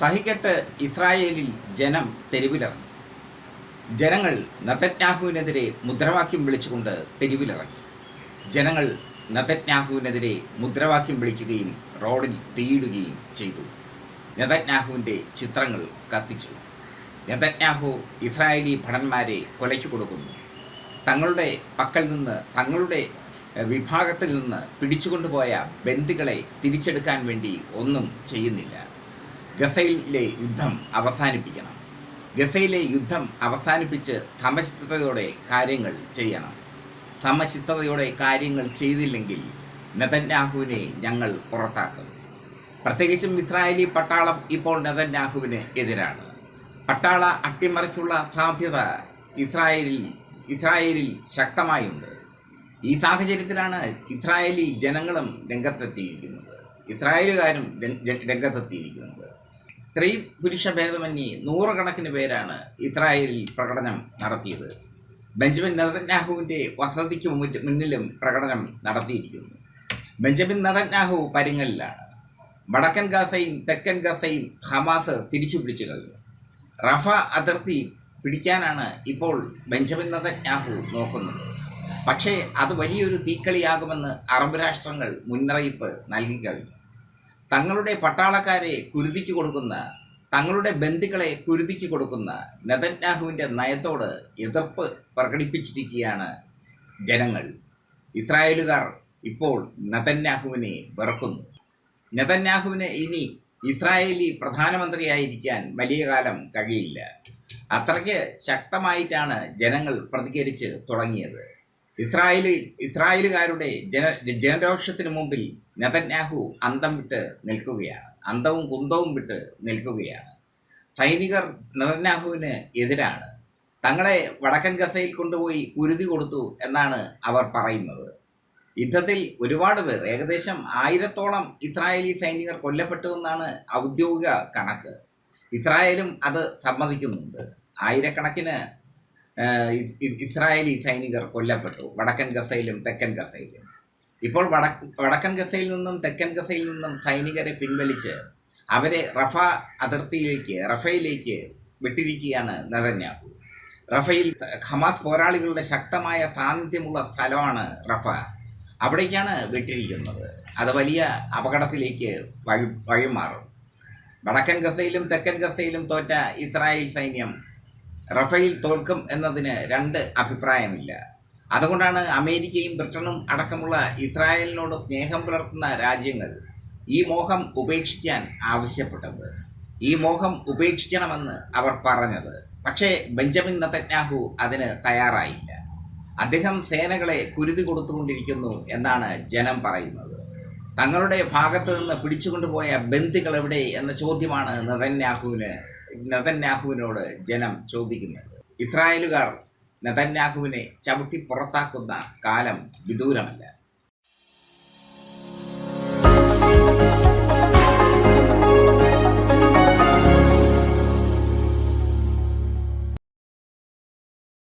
സഹിക്കട്ട് ഇസ്രായേലിൽ ജനം തെരുവിലിറങ്ങി. ജനങ്ങൾ നതന്യാഹുവിനെതിരെ മുദ്രാവാക്യം വിളിച്ചുകൊണ്ട് തെരുവിലിറങ്ങി. ജനങ്ങൾ നതന്യാഹുവിനെതിരെ മുദ്രാവാക്യം വിളിക്കുകയും റോഡിൽ തീയിടുകയും ചെയ്തു. നെതന്യാഹുവിന്റെ ചിത്രങ്ങൾ കത്തിച്ചു. നെതന്യാഹു ഇസ്രായേലി ഭടന്മാരെ കൊലയ്ക്ക് കൊടുക്കുന്നു. തങ്ങളുടെ പക്കൽ നിന്ന് തങ്ങളുടെ വിഭാഗത്തിൽ നിന്ന് പിടിച്ചുകൊണ്ടുപോയ ബന്ദികളെ തിരിച്ചെടുക്കാൻ വേണ്ടി ഒന്നും ചെയ്യുന്നില്ല. ഗസയിലെ യുദ്ധം അവസാനിപ്പിക്കണം. ഗസയിലെ യുദ്ധം അവസാനിപ്പിച്ച് സമചിത്തതയോടെ കാര്യങ്ങൾ ചെയ്യണം. സമചിത്തതയോടെ കാര്യങ്ങൾ ചെയ്തില്ലെങ്കിൽ നെതന്യാഹുവിനെ ഞങ്ങൾ പുറത്താക്കും. പ്രത്യേകിച്ചും ഇസ്രായേലി പട്ടാളം ഇപ്പോൾ നെതന്യാഹുവിന് എതിരാണ്. പട്ടാള അട്ടിമറിക്കുള്ള സാധ്യത ഇസ്രായേലിൽ ഇസ്രായേലിൽ ശക്തമായുണ്ട്. ഈ സാഹചര്യത്തിലാണ് ഇസ്രായേലി ജനങ്ങളും രംഗത്തെത്തിയിരിക്കുന്നത്. ഇസ്രായേലുകാരും രംഗ- രംഗത്തെത്തിയിരിക്കുന്നത്. സ്ത്രീ പുരുഷ ഭേദമന്യേ നൂറുകണക്കിന് പേരാണ് ഇസ്രായേലിൽ പ്രകടനം നടത്തിയത്. ബെഞ്ചമിൻ നദന്യാഹുവിന്റെ വസതിക്ക് മുന്നിലും പ്രകടനം നടത്തിയിരിക്കുന്നു. ബെഞ്ചമിൻ നദന്യാഹു പരിങ്ങലിലാണ് വടക്കൻ ഗസയും തെക്കൻ ഗസയും ഹമാസ് തിരിച്ചു പിടിച്ചു കഴിഞ്ഞു. റഫ അതിർത്തി പിടിക്കാനാണ് ഇപ്പോൾ ബെഞ്ചമിൻ നദന്യാഹു നോക്കുന്നത്. പക്ഷേ അത് വലിയൊരു തീക്കളിയാകുമെന്ന് അറബ് രാഷ്ട്രങ്ങൾ മുന്നറിയിപ്പ് നൽകി കഴിഞ്ഞു. തങ്ങളുടെ പട്ടാളക്കാരെ കുരുതിക്ക് കൊടുക്കുന്ന തങ്ങളുടെ ബന്ധുക്കളെ കുരുതിക്ക് കൊടുക്കുന്ന നെതന്യാഹുവിന്റെ നയത്തോട് എതിർപ്പ് പ്രകടിപ്പിച്ചിരിക്കുകയാണ് ജനങ്ങൾ. ഇസ്രായേലുകാർ ഇപ്പോൾ നെതന്യാഹുവിനെ വെറുക്കുന്നു. നെതന്യാഹുവിന് ഇനി ഇസ്രായേലി പ്രധാനമന്ത്രിയായിരിക്കാൻ വലിയ കാലം കഴിയില്ല. അത്രയ്ക്ക് ശക്തമായിട്ടാണ് ജനങ്ങൾ പ്രതികരിച്ച് തുടങ്ങിയത്. ഇസ്രായേലി ഇസ്രായേലുകാരുടെ ജന ജനരോക്ഷത്തിന് മുമ്പിൽ നെതന്യാഹു അന്തം വിട്ട് നിൽക്കുകയാണ്. അന്തവും കുന്തവും വിട്ട് നിൽക്കുകയാണ്. സൈനികർ നെതന്യാഹുവിന് എതിരാണ്. തങ്ങളെ വടക്കൻ ഗസയിൽ കൊണ്ടുപോയി ഉരുതി കൊടുത്തു എന്നാണ് അവർ പറയുന്നത്. യുദ്ധത്തിൽ ഒരുപാട് പേർ ഏകദേശം ആയിരത്തോളം ഇസ്രായേലി സൈനികർ കൊല്ലപ്പെട്ടു എന്നാണ് ഔദ്യോഗിക കണക്ക്. ഇസ്രായേലും അത് സമ്മതിക്കുന്നുണ്ട്. ആയിരക്കണക്കിന് ഇസ്രായേലി സൈനികർ കൊല്ലപ്പെട്ടു. വടക്കൻ ഗസയിലും തെക്കൻ ഗസയിലും. ഇപ്പോൾ വടക്ക് വടക്കൻ ഗസയിൽ നിന്നും തെക്കൻ ഗസയിൽ നിന്നും സൈനികരെ പിൻവലിച്ച് അവരെ റഫ അതിർത്തിയിലേക്ക് റഫയിലേക്ക് വിട്ടിരിക്കുകയാണ് നെതന്യാഹു. റഫയിൽ ഹമാസ് പോരാളികളുടെ ശക്തമായ സാന്നിധ്യമുള്ള സ്ഥലമാണ് റഫ. അവിടേക്കാണ് വിട്ടിരിക്കുന്നത്. അത് വലിയ അപകടത്തിലേക്ക് വഴി വഴിമാറും. വടക്കൻ ഗസയിലും തെക്കൻ ഗസയിലും തോറ്റ ഇസ്രായേൽ സൈന്യം റഫയിൽ തോൽക്കും എന്നതിന് രണ്ട് അഭിപ്രായമില്ല. അതുകൊണ്ടാണ് അമേരിക്കയും ബ്രിട്ടനും അടക്കമുള്ള ഇസ്രായേലിനോട് സ്നേഹം പുലർത്തുന്ന രാജ്യങ്ങൾ ഈ മോഹം ഉപേക്ഷിക്കാൻ ആവശ്യപ്പെട്ടത്. ഈ മോഹം ഉപേക്ഷിക്കണമെന്ന് അവർ പറഞ്ഞത്. പക്ഷേ ബെഞ്ചമിൻ നത്തജ്ഞാഹു അതിന് തയ്യാറായില്ല. അദ്ദേഹം സേനകളെ കുരുതി കൊടുത്തുകൊണ്ടിരിക്കുന്നു എന്നാണ് ജനം പറയുന്നത്. തങ്ങളുടെ ഭാഗത്ത് നിന്ന് പിടിച്ചുകൊണ്ടുപോയ ബന്ദികൾ എവിടെ എന്ന ചോദ്യമാണ് നെതന്യാഹുവിന് നെതന്യാഹുവിനോട് ജനം ചോദിക്കുന്നത് ഇസ്രായേലുകാർ നെതന്യാഹുവിനെ ചവിട്ടി പുറത്താക്കുന്ന കാലം വിദൂരമല്ല.